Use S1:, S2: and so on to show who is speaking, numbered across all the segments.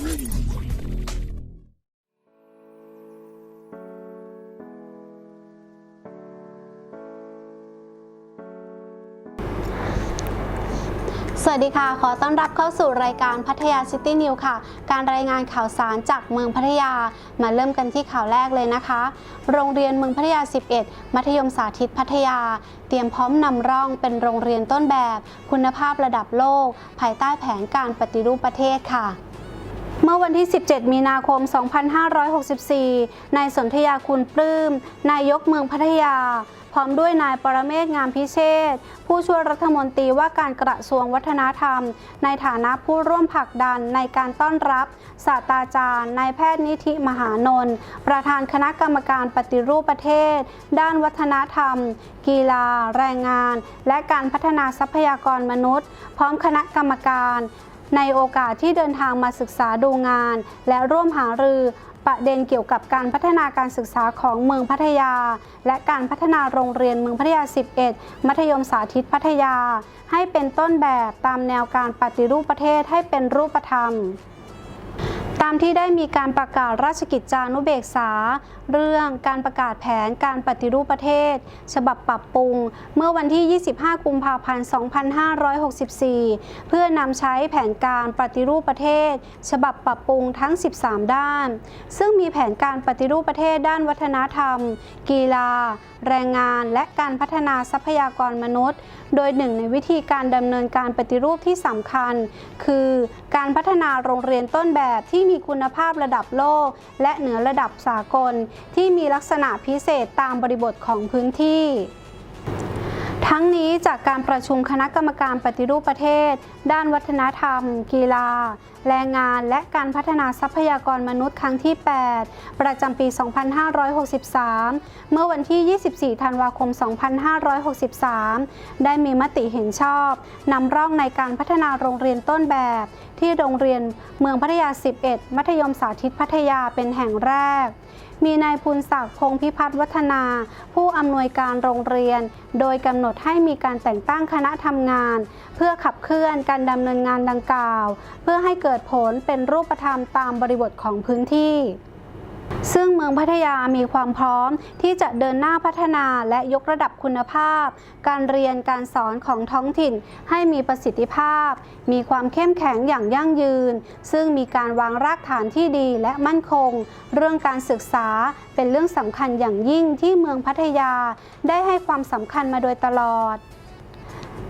S1: Ready. สวัสดีค่ะ ขอต้อนรับเข้าสู่รายการพัทยาซิตี้นิวค่ะ การรายงานข่าวสารจากเมืองพัทยา มาเริ่มกันที่ข่าวแรกเลยนะคะ โรงเรียนเมืองพัทยา 11 มัธยมสาธิตพัทยา เตรียมพร้อมนำร่องเป็นโรงเรียนต้นแบบ คุณภาพระดับโลก ภายใต้แผนการปฏิรูปประเทศค่ะ เมื่อวันที่ 17 มีนาคม 2564 นายสนธยาคุณปลื้ม นายกเมืองพัทยา พร้อมด้วยนายปรเมศงามพิเชษ ผู้ช่วยรัฐมนตรีว่าการกระทรวงวัฒนธรรม ในฐานะผู้ร่วมผลักดันในการต้อนรับ ศาสตราจารย์นายแพทย์นิธิมหานนท์ประธานคณะกรรมการปฏิรูปประเทศ ด้านวัฒนธรรม กีฬา แรงงาน และการพัฒนาทรัพยากรมนุษย์ พร้อมคณะกรรมการ ในโอกาสที่เดินทางมาศึกษาดูงาน และร่วมหารือประเด็นเกี่ยวกับการพัฒนาการศึกษาของเมืองพัทยา และการพัฒนาโรงเรียนเมืองพัทยา 11 มัธยมสาธิตพัทยา ให้เป็นต้นแบบตามแนวการปฏิรูปประเทศให้เป็นรูปธรรม ตามที่ได้มีการประกาศราชกิจจานุเบกษา เรื่องการประกาศแผนการปฏิรูปประเทศ ฉบับปรับปรุง เมื่อวันที่ 25 กุมภาพันธ์ 2564 เพื่อนำใช้แผนการปฏิรูปประเทศ ฉบับปรับปรุงทั้ง 13 ด้าน ซึ่งมีแผนการปฏิรูปประเทศด้านวัฒนธรรม กีฬา แรงงานและการพัฒนาทรัพยากรมนุษย์ โดยหนึ่งในวิธีการดำเนินการปฏิรูปที่สำคัญ คือการพัฒนาโรงเรียนต้นแบบที่มีีคุณภาพระดับโลก และเหนือระดับสากล ที่มีลักษณะพิเศษตามบริบทของพื้นที่ ทั้งนี้จากการประชุมคณะกรรมการปฏิรูปประเทศ ด้านวัฒนธรรม กีฬา แรงงาน และการพัฒนาทรัพยากรมนุษย์ครั้งที่ 8 ประจำปี 2563 เมื่อวันที่ 24 ธันวาคม 2563 ได้มีมติเห็นชอบนำร่องในการพัฒนาโรงเรียนต้นแบบ ที่โรงเรียนเมืองพัทยา 11 มัธยมสาธิตพัทยาเป็นแห่งแรก มีนายภูนศักดิ์พงพิพัฒน์วัฒนา ผู้อำนวยการโรงเรียน โดยกำหนดให้มีการแต่งตั้งคณะทำงาน เพื่อขับเคลื่อนการดำเนินงานดังกล่าว เพื่อให้เกิดผลเป็นรูปธรรมตามบริบทของพื้นที่ ซึ่งเมืองพัทยามีความพร้อมที่จะเดินหน้าพัฒนาและยกระดับคุณภาพ การเรียนการสอนของท้องถิ่นให้มีประสิทธิภาพ มีความเข้มแข็งอย่างยั่งยืน ซึ่งมีการวางรากฐานที่ดีและมั่นคง เรื่องการศึกษาเป็นเรื่องสำคัญอย่างยิ่งที่เมืองพัทยาได้ให้ความสำคัญมาโดยตลอด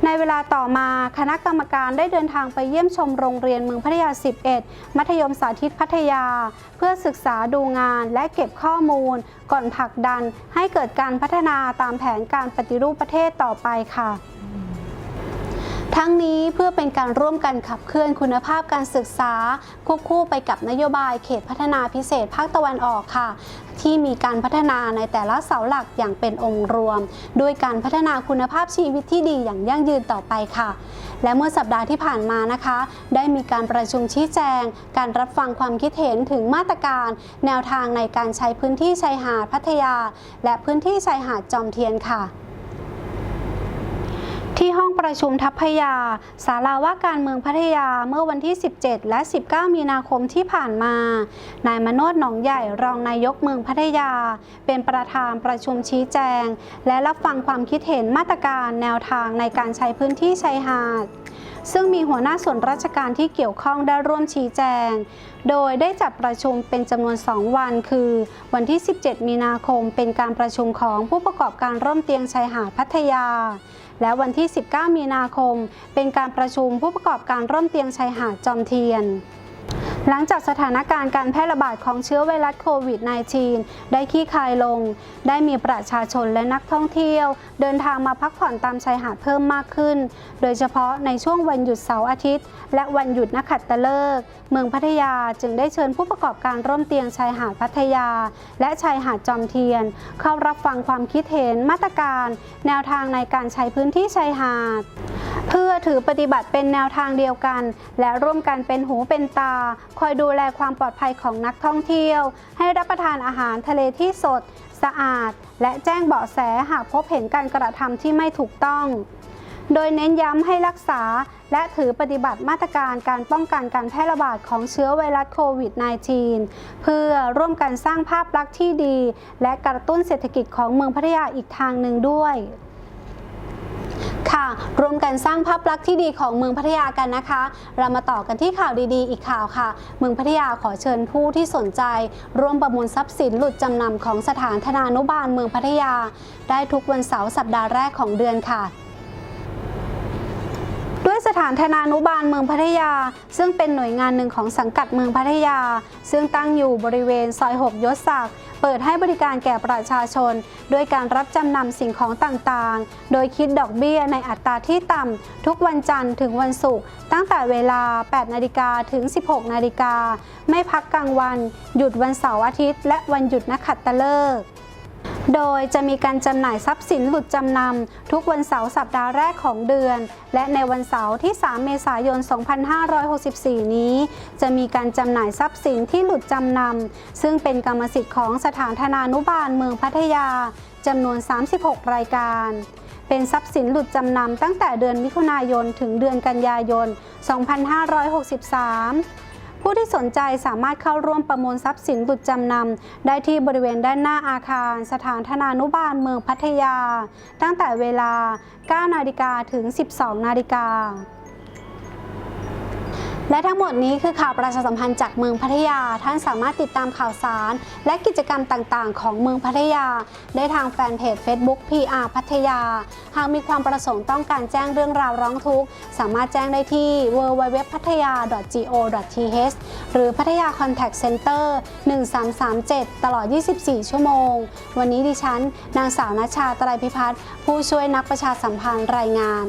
S1: ในเวลาต่อมาคณะกรรมการได้เดินทางไปเยี่ยมชมโรงเรียนเมืองพัทยา 11 มัธยมสาธิตพัทยา เพื่อศึกษาดูงานและเก็บข้อมูล ก่อนผลักดันให้เกิดการพัฒนาตามแผนการปฏิรูปประเทศต่อไปค่ะ ทั้งนี้เพื่อเป็นการร่วมกันขับเคลื่อนคุณภาพการศึกษา ควบคู่ไปกับนโยบายเขตพัฒนาพิเศษภาคตะวันออกค่ะ ที่มีการพัฒนาในแต่ละเสาหลักอย่างเป็นองค์รวมด้วยการพัฒนาคุณภาพชีวิตที่ดีอย่างยั่งยืนต่อไปค่ะ และเมื่อสัปดาห์ที่ผ่านมานะคะ ได้มีการประชุมชี้แจง การรับฟังความคิดเห็นถึงมาตรการ แนวทางในการใช้พื้นที่ชายหาดพัทยา และพื้นที่ชายหาดจอมเทียนค่ะ ที่ห้องประชุมทัพพยา ศาลาว่าการเมืองพัทยาเมื่อวันที่ 17 และ 19 มีนาคมที่ผ่านมา นายมโนดหนองใหญ่รองนายกเมืองพัทยา เป็นประธานประชุมชี้แจง และรับฟังความคิดเห็นมาตรการแนวทางในการใช้พื้นที่ชายหาดซึ่งมีหัวหน้าส่วนราชการที่เกี่ยวข้องได้ร่วมชี้แจง โดยได้จัดประชุมเป็นจำนวน 2 วัน คือ วันที่ 17 มีนาคมเป็นการประชุมของผู้ประกอบการร่มเตียงชายหาดพัทยาและวันที่ 19 มีนาคม เป็นการประชุมผู้ประกอบการร่มเตียงชายหาดจอมเทียน หลังจากสถานการณ์การแพร่ระบาดของเชื้อไวรัสโควิด -19 ได้คลี่คลายลง ได้มีประชาชนและนักท่องเที่ยว เดินทางมาพักผ่อนตามชายหาดเพิ่มมากขึ้น โดยเฉพาะในช่วงวันหยุดเสาร์อาทิตย์ และวันหยุดนักขัตฤกษ์เมืองพัทยาจึงได้เชิญผู้ประกอบการร่วมเตียงชายหาดพัทยา และชายหาดจอมเทียน เข้ารับฟังความคิดเห็นมาตรการ แนวทางในการใช้พื้นที่ชายหาด เพื่อถือปฏิบัติเป็นแนวทางเดียวกัน และร่วมกันเป็นหูเป็นตา คอยดูแลความปลอดภัยของนักท่องเที่ยว ให้รับประทานอาหารทะเลที่สด สะอาด และแจ้งเบาะแสหากพบเห็นการกระทำที่ไม่ถูกต้อง โดยเน้นย้ำให้รักษา และถือปฏิบัติมาตรการการป้องกันการแพร่ระบาดของเชื้อไวรัสโควิด -19 เพื่อร่วมกันสร้างภาพลักษณ์ที่ดี และกระตุ้นเศรษฐกิจของเมืองพัทยาอีกทางหนึ่งด้วย รวมกันสร้างภาพลักษณ์ที่ดีของเมืองพัทยากันนะคะ เรามาต่อกันที่ข่าวดีๆ อีกข่าวค่ะ เมืองพัทยาขอเชิญผู้ที่สนใจ ร่วมประมูลทรัพย์สินหลุดจำนำของสถานธนานุบาลเมืองพัทยา ได้ทุกวันเสาร์สัปดาห์แรกของเดือนค่ะ ถานธนานุบาลเมืองพัทยา ซึ่งเป็นหน่วยงานหนึ่งของสังกัดเมืองพัทยา ซึ่งตั้งอยู่บริเวณซอย 6 ยศศักดิ์เปิดให้บริการแก่ประชาชนด้วยการรับจำนำสิ่งของต่างๆ โดยคิดดอกเบี้ยในอัตราที่ต่ำทุกวันจันทร์ถึงวันศุกร์ตั้งแต่เวลา 8 นาฬิกาถึง 16 นาฬิกา ไม่พักกลางวัน หยุดวันเสาร์อาทิตย์ และวันหยุดนักขัตฤกษ์ โดยจะมีการจำหน่ายทรัพย์สินหลุดจำนำทุกวันเสาร์สัปดาห์แรกของเดือน และในวันเสาร์ที่ 3 เมษายน 2564 นี้ จะมีการจำหน่ายทรัพย์สินที่หลุดจำนำซึ่งเป็นกรรมสิทธิ์ของสถานธนานุบาลเมืองพัทยาจำนวน 36 รายการ เป็นทรัพย์สินหลุดจำนำตั้งแต่เดือนมิถุนายนถึงเดือนกันยายน 2563 ผู้ที่สนใจสามารถเข้าร่วมประมูลทรัพย์สินหลุดจำนำได้ที่บริเวณด้านหน้าอาคาร สถานธนานุบาลเมืองพัทยา ตั้งแต่เวลา 9 นาฬิกาถึง 12 นาฬิกา และทั้งหมดนี้คือข่าวประชาสัมพันธ์จากเมืองพัทยา ท่านสามารถติดตามข่าวสาร และกิจกรรมต่างๆ ของเมืองพัทยา ได้ทางแฟนเพจ Facebook PR พัทยา หากมีความประสงค์ต้องการแจ้งเรื่องราวร้องทุกข์ สามารถแจ้งได้ที่ www พัทยา go.th หรือพัทยา Contact Center 1337 ตลอด 24 ชั่วโมง วันนี้ดิฉัน นางสาวนัชชาไตรพิพัฒน์ผู้ช่วยนักประชาสัมพันธ์รายงาน